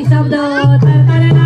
isabdot. Tara, tara,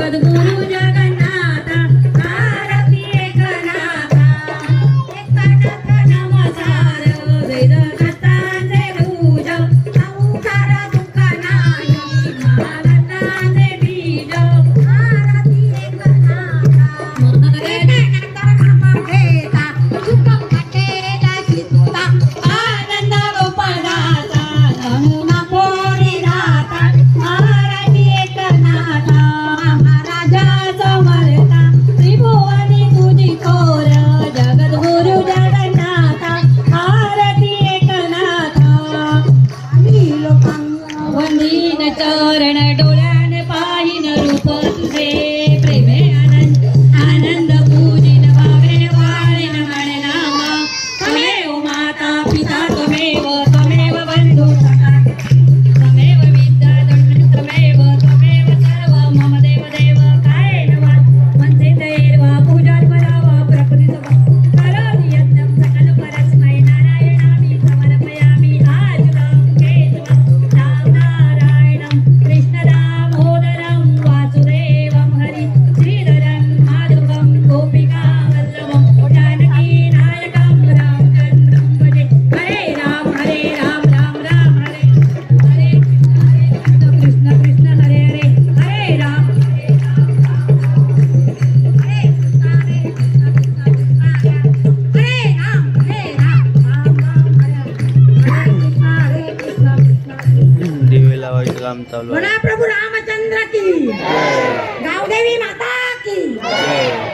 gotta go anywhere. काम चालू म्हणा प्रभू रामचंद्र की। गावदेवी माता की। जय.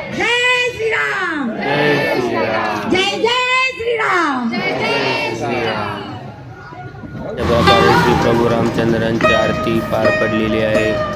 श्रीराम। जय जय श्रीराम। बाबा श्री प्रभू रामचंद्रांची आरती पार पडलेली आहे.